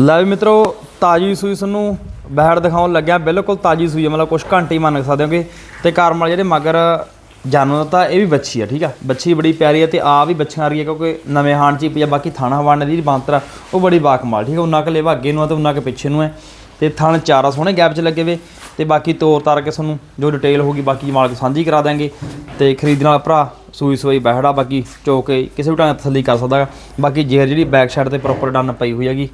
ਲੈ ਵੀ ਮਿੱਤਰੋ, ਤਾਜੀ ਸੂਈ ਤੁਹਾਨੂੰ ਬਹਿੜ ਦਿਖਾਉਣ ਲੱਗਿਆ, ਬਿਲਕੁਲ ਤਾਜੀ ਸੂਈ ਹੈ, ਮਤਲਬ ਕੁਝ ਘੰਟੇ ਹੀ ਮੰਨ ਸਕਦੇ ਹੋਗੇ। ਤੇ ਕਰਮ ਵਾਲੇ ਜਿਹੜੇ ਮਗਰ ਜਾਨਵਰ ਤਾਂ ਇਹ ਵੀ ਬੱਚੀ ਆ, ਠੀਕ ਆ? ਬੱਚੀ ਬੜੀ ਪਿਆਰੀ ਹੈ ਤੇ ਆ ਵੀ ਬੱਚੀਆਂ ਆ ਰਹੀ ਹੈ ਕਿਉਂਕਿ ਨਵੇਂ ਹਾਣ ਚ ਹੀ ਪਈ ਆ ਬਾਕੀ ਥਾਣਾ ਹਵਾਨੇ ਦੀ ਜਿਹੜੀ ਬਾਂਤਰਾ ਉਹ ਬੜੀ ਬਾਕਮਾਲ, ਠੀਕ ਆ? ਉਹਨਾਂ ਕਲੇ ਅੱਗੇ ਨੂੰ ਆ ਤੇ ਉਹਨਾਂ ਕੇ ਪਿੱਛੇ ਨੂੰ ਹੈ ਤੇ ਥਣ ਚਾਰਾ ਸੋਹਣੇ ਗੈਪ 'ਚ ਲੱਗੇ ਵੇ, ਤੇ ਬਾਕੀ ਤੋਰ ਤਾਰ ਕੇ ਤੁਹਾਨੂੰ ਜੋ ਡਿਟੇਲ ਹੋਊਗੀ, ਬਾਕੀ ਮਾਲਕ ਸਾਂਝੀ ਕਰਾ ਦਾਂਗੇ ਤੇ ਖਰੀਦਣ ਵਾਲਾ ਭਰਾ, ਸੂਈ ਸੂਈ ਬਹਿੜਾ, ਬਾਕੀ ਚੋਕ ਕੇ ਕਿਸੇ ਵੀ ਟਾਈਮ ਤਸੱਲੀ ਕਰ ਸਕਦਾ ਗਾ। ਬਾਕੀ ਜੇਰ ਜਿਹੜੀ ਬੈਕ ਸਾਈਡ ਤੇ ਪ੍ਰੋਪਰ ਡਨ ਪਈ ਹੋਈ ਹੈਗੀ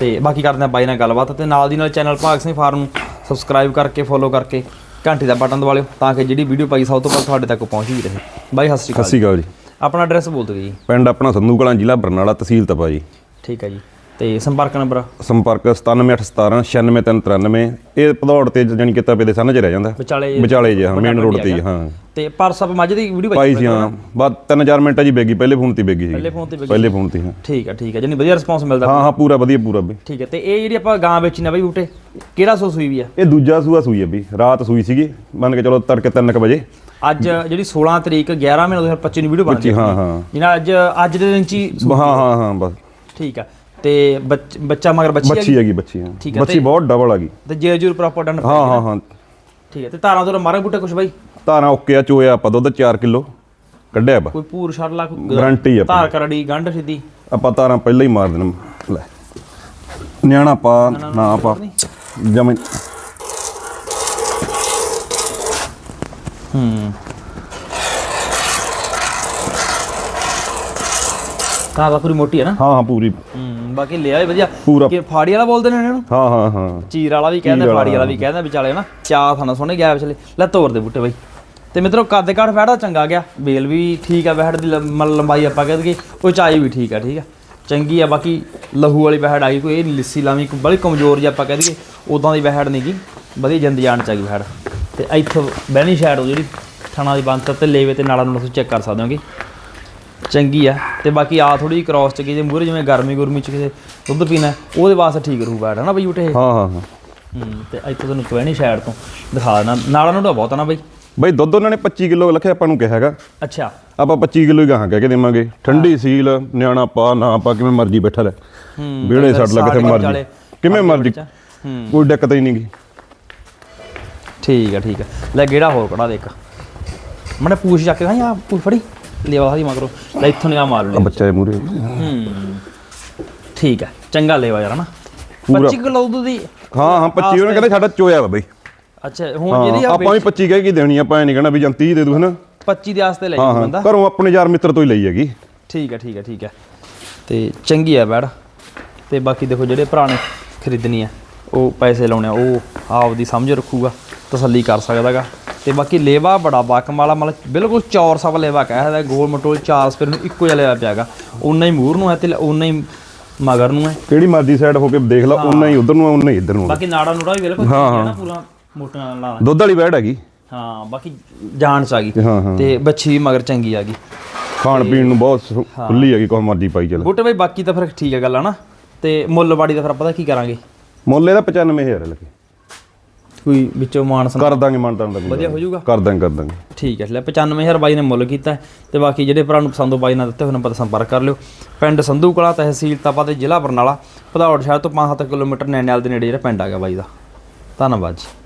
ਤੇ ਬਾਕੀ ਕਰਦੇ ਆ ਬਾਈ ਨਾਲ ਗੱਲਬਾਤ ਤੇ ਨਾਲ ਦੀ ਨਾਲ ਚੈਨਲ ਭਾਗ ਸਿੰਘ ਫਾਰਮ ਨੂੰ ਸਬਸਕ੍ਰਾਈਬ ਕਰਕੇ ਫੋਲੋ ਕਰਕੇ ਘੰਟੀ ਦਾ ਬਟਨ ਦਬਾ ਲਿਓ ਤਾਂ ਕਿ ਜਿਹੜੀ ਵੀਡੀਓ ਪਾਈ ਸਭ ਤੋਂ ਪਹਿਲਾਂ ਤੁਹਾਡੇ ਤੱਕ ਪਹੁੰਚਦੀ ਰਹੇ। ਬਾਈ ਸਤਿ ਸ਼੍ਰੀ ਸਤਿ ਅਕਾਲ ਸ਼੍ਰੀ ਅਕਾਲ ਜੀ। ਆਪਣਾ ਐਡਰੈਸ ਬੋਲ ਦਿਓ ਜੀ। ਪਿੰਡ ਆਪਣਾ ਸੰਧੂ ਕਲਾਂ ਜ਼ਿਲ੍ਹਾ ਬਰਨਾਲਾ ਤਹਿਸੀਲ ਤਪਾ ਜੀ। ਠੀਕ ਹੈ ਜੀ। ਤੇ ਸੰਪਰਕ ਨੰਬਰ? ਸੰਪਰਕ 9781 96393 ਇਹ ਭਦੌੜ ਤੇ ਜਾਨੀ ਕਿ ਤਪੇ ਦੇ ਸਾਹਮਣੇ ਚ ਰਹਿ ਜਾਂਦਾ। ਵਿਚਾਲੇ ਵਿਚਾਲੇ ਜੀ ਹਾਂ ਮੇਨ ਰੋਡ ਤੇ। ਹਾਂ। ਤੇ ਪਰਸ ਆਪ ਮੱਝ ਦੀ ਵੀਡੀਓ ਪਾਈ ਸੀ ਹਾਂ। ਬਾਅਦ 3-4 ਮਿੰਟਾਂ ਜੀ ਬੇਗੀ ਪਹਿਲੇ ਫੋਨ ਤੇ ਬੇਗੀ ਸੀ ਪਹਿਲੇ ਫੋਨ ਤੇ ਪਹਿਲੇ ਫੋਨ ਤੇ ਹਾਂ ਠੀਕ ਹੈ ਠੀਕ ਹੈ ਜਾਨੀ ਵਧੀਆ ਰਿਸਪੌਂਸ ਮਿਲਦਾ ਹਾਂ ਹਾਂ ਪੂਰਾ ਵਧੀਆ ਪੂਰਾ ਵੀ। ਠੀਕ ਹੈ ਤੇ ਇਹ ਜਿਹੜੀ ਆਪਾਂ ਗਾਂ ਵੇਚੀ ਨਾ ਬਈ ਬੂਟੇ ਕਿਹੜਾ ਸੋ ਸੂਈ ਵੀ ਆ? ਇਹ ਦੂਜਾ ਸੂਆ ਸੂਈ ਹੈ ਵੀ ਰਾਤ ਸੂਈ ਸੀਗੀ। ਮੰਨ ਕੇ ਚਲੋ ਤੜਕੇ 3 ਵਜੇ। ਅੱਜ ਜਿਹੜੀ 16 ਤਰੀਕ 11 ਮਹੀਨਾ 2025 ਨੂੰ ਵੀਡੀਓ ਬਣ ਜੀ ਹਾਂ ਹਾਂ। ਜਿਹਨਾਂ ਅੱਜ ਅੱਜ ਦੇ ਦਿਨ ਚ ਹੀ ਹਾਂ ਹਾਂ ਹਾਂ ਬਸ। ਠੀਕ ਆ। ਤੇ ਬੱਚ- ਮਗਰ ਬੱਚੀ ਬੱਚੀ ਹੈਗੀ? ਬੱਚੀ ਹਾਂ। ਹੈ ਬੱਚੀ ਬਹੁਤ ਡਬਲ ਹੈਗੀ ਤੇ ਜੇ ਜੂਰ ਪ੍ਰੋਪਰ ਡਨ ਹਾਂ ਹਾਂ ਹਾਂ। ਠੀਕ ਹੈ ਤੇ ਤਾਰਾਂ ਤੋਂ ਮਾਰੇ ਬੂਟੇ ਕੁਛ ਬਾਈ? ਧਾਰਾਂ ਓਕੇ ਆ ਚੋਇਆ ਆਪਾਂ ਦੁੱਧ 4 ਕਿਲੋ ਕੱਢਿਆ ਬਾ ਕੋਈ ਪੂਰ ਛੜ ਲਾ ਕੋਈ ਗਾਰੰਟੀ ਆ ਧਾਰ ਕਰੜੀ ਗੰਢ ਸਿੱਧੀ। ਆਪਾਂ ਤਾਰਾਂ ਪਹਿਲਾਂ ਹੀ ਮਾਰ ਦੇਣਾ ਲੈ। ਨਿਆਣਾ ਪਾ ਨਾ ਪਾ ਜਮੇ। ਹੂੰ। ਤਾਂ ਪੂਰੀ ਮੋਟੀ ਹੈ ਨਾ? ਹਾਂ ਹਾਂ ਪੂਰੀ। ਹੂੰ। ਬਾਕੀ ਲਿਆ ਵੀ ਵਧੀਆ। ਪੂਰਾ। ਕਿ ਫਾੜੀ ਵਾਲਾ ਬੋਲਦੇ ਨੇ ਇਹਨਾਂ ਨੂੰ? ਹਾਂ ਹਾਂ ਹਾਂ। ਚੀਰ ਵਾਲਾ ਵੀ ਕਹਿੰਦੇ ਫਾੜੀ ਵਾਲਾ ਵੀ ਕਹਿੰਦੇ ਵਿਚਾਲੇ ਨਾ ਚਾਹ ਥਾਣਾ ਸੋਹਣੇ ਗੈਪ ਚਲੇ ਲੈ ਤੋੜ ਦੇ ਬੂਟੇ ਬਾਈ। ਤੇ ਮਿੱਤਰੋ ਕੱਦ ਕਾਠ ਫੈੜਾ ਚੰਗਾ ਗਿਆ। ਬੇਲ ਵੀ ਠੀਕ ਆ ਬਹਿੜ ਦੀ ਲੰਬਾਈ ਆਪਾਂ ਕਹਿ ਦਈਏ। ਉਚਾਈ ਵੀ ਠੀਕ ਆ ਠੀਕ ਆ। ਚੰਗੀ ਆ ਬਾਕੀ ਲਹੂ ਵਾਲੀ ਬਹਿੜ ਆ ਗਈ ਕੋਈ ਇਹ ਲਿੱਸੀ ਲਾਵੀਂ ਬੜੀ ਕਮਜ਼ੋਰ ਜੀ ਆਪਾਂ ਕਹਿ ਦਈਏ। ਉਦਾਂ ਦੀ ਬਹਿੜ ਨਹੀਂ ਗੀ ਵਧੀਆ ਜੰਦੀ ਜਾਣ ਚ ਆ ਗਈ ਬਹਿੜ। ਤੇ ਇੱਥੋਂ ਬਹਿਣੀ ਸ਼ਾਇਡ ਉਹ ਜਿਹੜੀ ਥਾਣਾ ਦੀ ਬੰਦ ਤੇ ਲੇਵੇ ਤੇ ਨਾਲਾਂ ਨੂੰ ਤੁਸੀਂ ਚੈੱਕ ਕਰ ਸਕਦੇ ਹੋਗੇ। ਚੰਗੀ ਆ। ਤੇ ਬਾਕੀ ਆ ਥੋੜੀ ਕ੍ਰਾਸ ਚ ਜੇ ਮੂਹਰੇ ਜਿਵੇਂ ਗਰਮੀ ਗੁਰਮੀ ਚ ਕਿਤੇ ਦੁੱਧ ਪੀਣਾ ਹੈ, ਉਹਦੇ ਵਾਸਤੇ ਠੀਕ ਰਹੂ ਬੈਠ ਹਨਾ ਬਈ ਇਹ? ਹਾਂ ਹਾਂ ਹਾਂ। ਹੂੰ ਤੇ ਇੱਥੋਂ ਤੁਹਾਨੂੰ ਕਵੈਣੀ ਸਾਈਡ ਤੋਂ ਦਿਖਾ ਦੇਣਾ। ਨਾਲਾਂ ਨੂੰ ਤਾਂ ਬਹੁਤ ਆ ਨਾ ਬਈ। ਬਈ ਦੁੱਧ ਉਹਨਾਂ ਨੇ 25 ਕਿਲੋ ਲਿਖਿਆ ਆਪਾਂ ਨੂੰ ਕਿਹਾ ਹੈਗਾ। ਅੱਛਾ। ਆਪਾਂ 25 ਕਿਲੋ ਹੀ ਗਾਹਾਂ ਕਹਿ ਕੇ ਦੇਵਾਂਗੇ। ਠੰਡੀ ਸੀਲ ਨਿਆਣਾ ਪਾ ਨਾ ਪਾ ਕਿਵੇਂ ਮਰਜ਼ੀ ਬੈਠਾ ਲੈ। ਹੂੰ ਵਿਹੜੇ ਛੱਡ ਲੈ ਕਿਤੇ ਮਰਜ਼ੀ। ਕਿਵੇਂ ਮਰਜ਼ੀ। ਹੂੰ। ਕੋਈ ਦਿੱਕਤ ਹੀ ਨਹੀਂਗੀ। ਠੀਕ ਆ ਠੀਕ ਆ। ਲੈ ਗੇੜਾ ਹੋਰ ਕੜਾ ਦੇ ਇੱਕ। ਮਨੇ ਪੂਛ ਚੱਕ ਕੇ ਹਾਂ ਪੂਛ ਫੜੀ? ਲੇਵਾ ਸਾਡੀ ਮਗਰੋਂ ਲੈ ਇੱਥੋਂ ਨਿਗਾਹ ਮਾਰ ਆ। ਲੈ ਬੱਚਾ ਦੇ ਮੂਰੇ ਹੂੰ। ਠੀਕ ਆ ਚੰਗਾ ਲੇਵਾ ਯਾਰ ਹਨਾ? ਪੂਰਾ। 25 ਕਿਲੋ ਦੁੱਧ ਦੀ ਹਾਂ ਹਾਂ 25 ਉਹਨੇ ਕਹਿੰਦੇ ਸਾਡਾ ਚੋਇਆ ਵਾ ਬਈ। ਅੱਛਾ ਹੁਣ ਜਿਹੜੀ ਹਾਂ ਆ ਆਪਾਂ ਵੀ 25 ਕਹਿ ਕੇ ਦੇਣੀ ਆਪਾਂ ਐ ਨਹੀਂ ਕਹਿਣਾ ਵੀ ਜਾਂ 30 ਦੇ ਦੂ ਹਨਾ? 25 ਦੇ ਆਸਤੇ ਲੈ ਹਾਂ ਜਾਊ ਹਾਂ ਬੰਦਾ। ਘਰੋਂ ਆਪਣੇ ਯਾਰ ਮਿੱਤਰ ਤੋਂ ਹੀ ਲਈ ਹੈਗੀ। ਠੀਕ ਹੈ ਠੀਕ ਹੈ ਠੀਕ ਹੈ ਤੇ ਚੰਗੀ ਆ ਬੈੜ। ਤੇ ਬਾਕੀ ਦੇਖੋ ਜਿਹੜੇ ਭਰਾ ਨੇ ਖਰੀਦਣੀ ਆ ਉਹ ਪੈਸੇ ਲਾਉਣੇ ਆ ਉਹ ਆਪਦੀ ਸਮਝ ਰੱਖੂਗਾ ਤਸੱਲੀ ਕਰ ਸਕਦਾਗਾ। ਤੇ ਬਾਕੀ ਲੇਵਾ ਬੜਾ ਬਾਕਮ ਵਾਲਾ ਮਤਲਬ ਬਿਲਕੁਲ ਚੌਰ ਸਭ ਲੇਵਾ ਕਹਿ ਸਕਦਾ ਗੋਲ ਮਟੋਲ ਚਾਰ ਸਪੇਰ ਨੂੰ ਇੱਕੋ ਜਿਹਾ ਲੇਵਾ ਪਿਆਗਾ। ਉਨਾ ਹੀ ਮੂਰ ਨੂੰ ਹੈ ਤੇ ਉਨਾ ਹੀ ਮਗਰ ਨੂੰ ਹੈ। ਕਿਹੜੀ ਮਰਜ਼ੀ ਸਾਈਡ ਹੋ ਕੇ ਦੇਖ ਲਾ ਉਨਾ ਹੀ ਉਧਰ ਨੂੰ ਆ ਉਨਾ ਹੀ ਇੱਧਰ ਨੂੰ। ਬਾਕੀ ਨਾੜਾ ਨੂੜਾ ਵੀ ਬਿਲਕੁਲ ਹਾਂ, ਹੈ ਨਾ ਹਾਂ। ਪੂਰਾ ਮੋਟਾ ਨਾਲ ਲਾ ਦੁੱਧ ਵਾਲੀ ਬੈੜ ਹੈਗੀ। ਹਾਂ ਬਾਕੀ ਜਾਨ ਚ ਆ ਗਈ। ਹਾਂ ਹਾਂ। ਤੇ ਬੱਚੀ ਵੀ ਮਗਰ ਚੰਗੀ ਆ ਗਈ। ਖਾਣ ਪੀਣ ਨੂੰ ਬਹੁਤ ਖੁੱਲੀ ਹੈਗੀ ਕੋਈ ਮਰਜ਼ੀ ਪਾਈ ਚੱਲ। ਬੂਟੇ ਬਈ ਬਾਕੀ ਤਾਂ ਫਿਰ ਠੀਕ ਹੈ ਗੱਲ ਆ ਨਾ। ਤੇ ਮੁੱਲ ਬਾੜੀ ਦਾ ਫਿਰ ਪਤਾ ਕੀ ਕਰਾਂਗੇ? ਮੁੱਲ ਇਹਦਾ 95000 ਲੱਗੇ। ਕੋਈ ਵਿੱਚੋਂ ਮਾਨਸ ਕਰ ਦਾਂਗੇ ਦਾ ਕੋਈ ਵਧੀਆ ਹੋ ਜਾਊਗਾ। ਕਰ ਦਾਂਗੇ ਕਰ ਦਾਂਗੇ। ਠੀਕ ਹੈ ਲੈ 95000 ਬਾਈ ਨੇ ਮੁੱਲ ਕੀਤਾ ਤੇ ਬਾਕੀ ਜਿਹੜੇ ਭਰਾ ਨੂੰ ਪਸੰਦ ਹੋ ਬਾਈ ਨਾਲ ਦਿੱਤੇ ਹੋਏ ਨੰਬਰ ਤੇ ਸੰਪਰਕ ਕਰ ਲਿਓ। ਪਿੰਡ ਸੰਧੂ ਕਲਾ ਤਹਿਸੀਲ ਤਪਾ ਤੇ ਜ਼ਿਲ੍ਹਾ ਬਰਨਾਲਾ ਭਦੌੜ ਸ਼ਹਿਰ ਤੋਂ 5-7 ਕਿਲੋਮੀਟਰ ਨੈਣਿਆਲ ਦੇ ਨੇੜੇ ਜਿਹੜਾ ਪਿੰਡ ਆ ਗਿਆ ਬਾਈ ਦਾ। ਧੰਨਵਾਦ ਜੀ।